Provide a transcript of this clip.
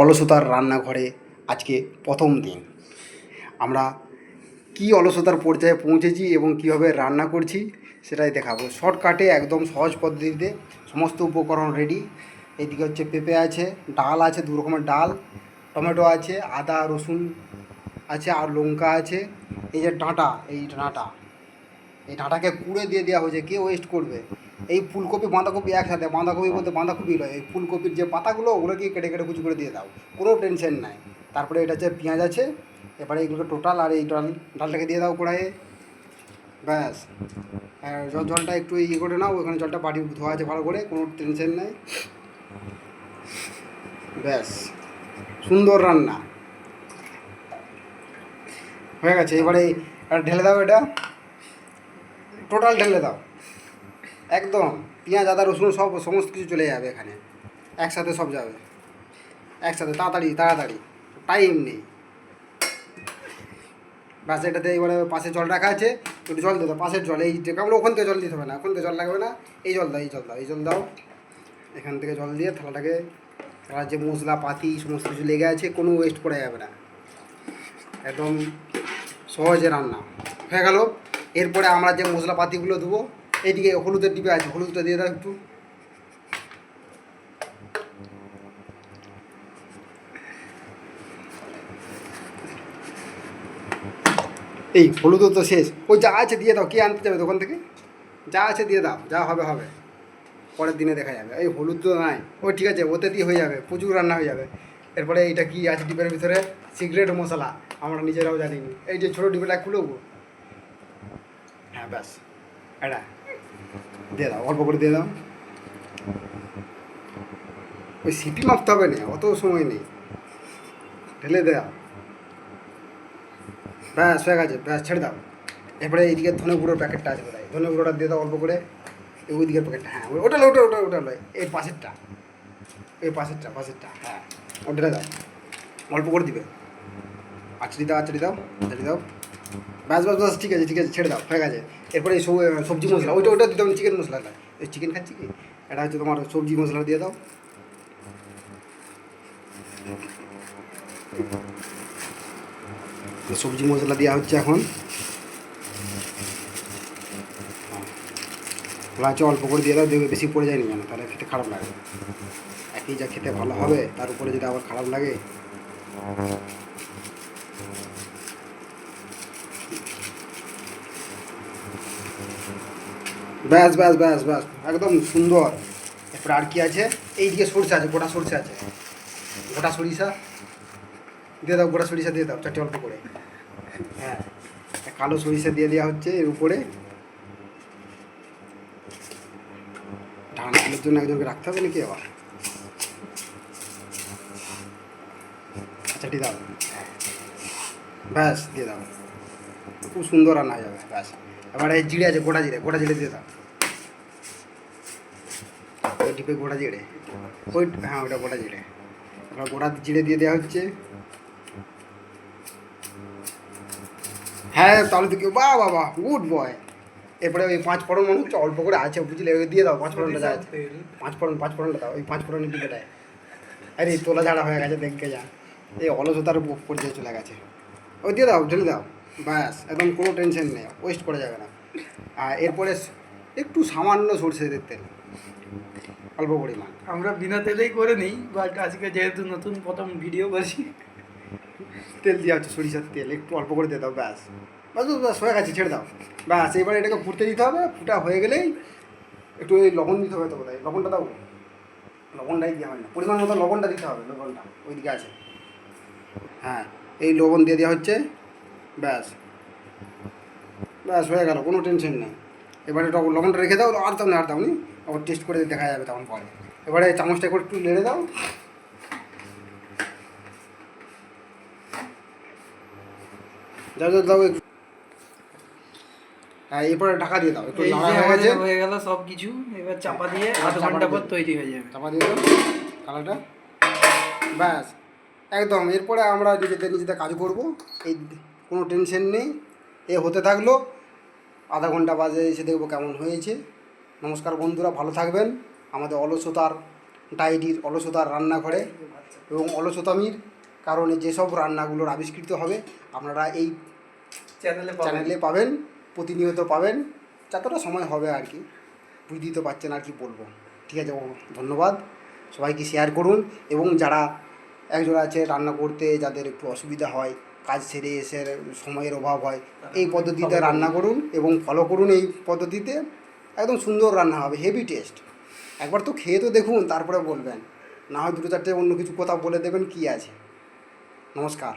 অলসতার রান্নাঘরে আজকে প্রথম দিন। আমরা কি অলসতার পর্যায়ে পৌঁছেছি এবং কীভাবে রান্না করছি সেটাই দেখাবো। শর্টকাটে একদম সহজ পদ্ধতিতে সমস্ত উপকরণ রেডি এদিকে হচ্ছে পেঁপে আছে, ডাল আছে, দু রকমের ডাল, টমেটো আছে, আদা, রসুন আছে আর লঙ্কা আছে। এই যে ডাঁটা, এই ডাঁটা। এই ডাঁটাকে কুড়ে দিয়ে দেওয়া হয়েছে, কে ওয়েস্ট করবে? এই ফুলকপি, বাঁধাকপি একসাথে, বাঁধাকপি বলতে বাঁধাকপি নয়, এই ফুলকপির যে পাতাগুলো, ওগুলোকে কেটে কেটে কুচি করে দিয়ে দাও, কোনো টেনশন নাই। তারপরে এটা হচ্ছে পেঁয়াজ আছে, এবারে এইগুলোকে টোটাল আর এই ডাল, ডালটাকে দিয়ে দাও কড়াইয়ে। ব্যাস। আর জ- জলটা একটু ইয়ে করে নাও, ওখানে জলটা পাটি ধোয়া আছে ভালো করে, কোনো টেনশন নেই। ব্যাস। সুন্দর রান্না। হয়ে গেছে, এবারে ঢেলে দাও এটা। টোটাল ঢেলে দাও। একদম, পেঁয়াজ, আদা, রসুন সব, সমস্ত কিছু চলে যাবে এখানে। একসাথে সব যাবে। একসাথে, তাড়াতাড়ি তাড়াতাড়ি। টাইম নেই। ব্যাস, এটাতে এবারে পাশে জল রাখা আছে। একটু জল দাও, পাশের জল, এই কেমন ওখান থেকে জল দিতে হবে না। ওখান থেকে জল লাগবে না। এই জল দাও, এই জল দাও, এই জল দাও। এখান থেকে জল দিয়ে থালাটাকে, থালার যে মশলা, পাতি, সমস্ত কিছু লেগে আছে, কোনো ওয়েস্ট করা যাবে না। একদম সহজে রান্না। হয়ে গেল। এরপরে আমরা যে মশলাপাতিগুলো দেবো, এইদিকে হলুদের ডিবে আছে, হলুদটা দিয়ে দাও একটু। এই হলুদও তো শেষ। ওই যা আছে দিয়ে দাও, কে আনতে যাবে দোকান থেকে? যা আছে দিয়ে দাও, যা হবে হবে। পরের দিনে দেখা যাবে। এই হলুদ তো নাই। ও ঠিক আছে, ওতে দিয়ে হয়ে যাবে, প্রচুর রান্না হয়ে যাবে। এরপরে এইটা কি আছে ডিবের ভিতরে? সিগারেট মশলা। আমরা নিজেরাও জানিনি। এই যে ছোটো ডিবেটা খুলবো হ্যাঁ ব্যাস। এটা। দিয়ে দাও, অল্প করে দিয়ে দাও। ওই সিটি মাপতে হবে না, অত সময় নেই। ঢেলে দেওয়া ব্যাস, হয়ে গেছে, ব্যাস, ছেড়ে দাও। এরপরে এইদিকে ধনে গুঁড়োর প্যাকেটটা আছে কোথায় ধনে গুঁড়োটা দিয়ে দাও অল্প করে। ওই দিকের প্যাকেটটা হ্যাঁ ওটা ওটা ওটা ওটা নয় এই পাশেরটা। এই পাশেরটা পাশেরটা হ্যাঁ। ওটা দাও। অল্প করে দিবে। আচড়ি দাও আচড়ি দাও আচড়ি দাও। ব্যাস ব্যাস ব্যাস ঠিক আছে ঠিক আছে, ছেড়ে দাও, হয়ে গেছে। এরপরে সবজি মশলা, ওইটা ওইটা দিতে হবে চিকেন মশলাটা এই চিকেন খাচ্ছি কি? এটা হচ্ছে তোমার সবজি মশলা দিয়ে দাও। সবজি মশলা দেওয়া হচ্ছে এখন। হচ্ছে অল্প করে দিয়ে দাও, দেখবে বেশি পড়ে যায়নি যেন, তাহলে খেতে খারাপ লাগে। একই যা খেতে ভালো হবে, তার উপরে যদি আবার খারাপ লাগে ব্যাস ব্যাস ব্যাস ব্যাস, একদম সুন্দর। এরপরে আর কি আছে? এইদিকে সরষে আছে, গোটা সরষে আছে। গোটা সরিষা। দিয়ে দাও, গোটা সরিষা দিয়ে দাও, চারটে অল্প করে। হ্যাঁ কালো সরিষা দিয়ে দেওয়া হচ্ছে এর উপরে। ঢাকনার জন্য একজনকে রাখতে হবে নাকি আবার? আচ্ছা ঠিক দাও। ব্যাস, দিয়ে দাও। খুব সুন্দর রান্না হয়ে যাবে, ব্যাস। এবারে জিরে আছে গোটা জিরে গোটা জিরে দিয়ে দাও। ওই ডিপে গোটা জিরে ওই হ্যাঁ ওটা গোটা জিরে এবার গোটা জিরে দিয়ে দেওয়া হচ্ছে। হ্যাঁ তাহলে তো কেউ বাহ বাবা গুড বয়। এরপরে ওই পাঁচ ফোড়ন মনে হচ্ছে অল্প করে আছে বুঝলে? ওই দিয়ে দাও পাঁচ ফোড়নটা যা আছে পাঁচ ফোড়ন পাঁচ ফোড়নটা দাও ওই পাঁচ ফোড়নের দিকেটায় আরে এই তোলা ঝাড়া হয়ে গেছে দেখে যা। এই অলসতার পর্যায়ে চলে গেছে। ওই দিয়ে দাও ঢেলে দাও। ব্যাস একদম কোনো টেনশন নেই ওয়েস্ট করা যাবে না। আর এরপরে একটু সামান্য সরষেদের তেল অল্প পরিমাণ। আমরা বিনা তেলেই করে নিই বাট আজকে যেহেতু নতুন প্রথম ভিডিও করছি। তেল দেওয়া হচ্ছে সরিষার তেল একটু অল্প করে দিয়ে দাও ব্যাস। বাস ব্যাস, ব্যাস হয়ে গেছে ছেড়ে দাও। ব্যাস এবারে এটাকে ফুটতে দিতে হবে ফুটা হয়ে গেলেই একটু এই লবণ দিতে হবে তো বোধহয় লবণটা দাও। লবণটাই দেওয়া হয় না পরিমাণ মতো লবণটা দিতে হবে লবণটা ওইদিকে আছে। হ্যাঁ এই লবণ দিয়ে দেওয়া হচ্ছে ব্যাস। ব্যাস হয়ে গেল কোনো টেনশন নেই। এবারে টক- লবণটা রেখে দাও আর দাও না আর দাও নি। আবার টেস্ট করে দেখা যাবে তখন পরে। এবারে চামচটা করে একটু নেড়ে দাও। যাও যাও দাও হ্যাঁ এরপরে ঢাকা দিয়ে দাও একটু নাড়া হয়ে গেছে হয়ে গেল সব কিছু এবার চাপা দিয়ে আধ ঘণ্টা পর তৈরি হয়ে যাবে। চাপা দিয়ে দাও কালারটা। ব্যাস একদম এরপরে আমরা নিজেদের নিজেদের কাজ করব। এই কোনো টেনশন নেই। এ হতে থাকল। আধা ঘণ্টা বাজে এসে দেখব কেমন হয়েছে। নমস্কার বন্ধুরা ভালো থাকবেন। আমাদের অলসতার ডায়েরির অলসতার রান্নাঘরে এবং অলসতামির কারণে যেসব রান্নাগুলোর আবিষ্কৃত হবে আপনারা এই চ্যানেলে চ্যানেলে পাবেন প্রতিনিয়ত পাবেন। যতটা সময় হবে আর কি বুঝতেই তো পারছেন আর কি বলব। ঠিক আছে ধন্যবাদ। সবাইকে শেয়ার করুন এবং যারা একজন আছে রান্না করতে যাদের একটু অসুবিধা হয় কাজ সেরে এসে সময়ের অভাব হয়, এই পদ্ধতিতে রান্না করুন এবং ফলো করুন এই পদ্ধতিতে। একদম সুন্দর রান্না হবে হেভি টেস্ট একবার তো খেয়ে তো দেখুন, তারপরে বলবেন। না হয় দুটো চারটে অন্য কিছু কথা বলে দেবেন, কি আছে। নমস্কার।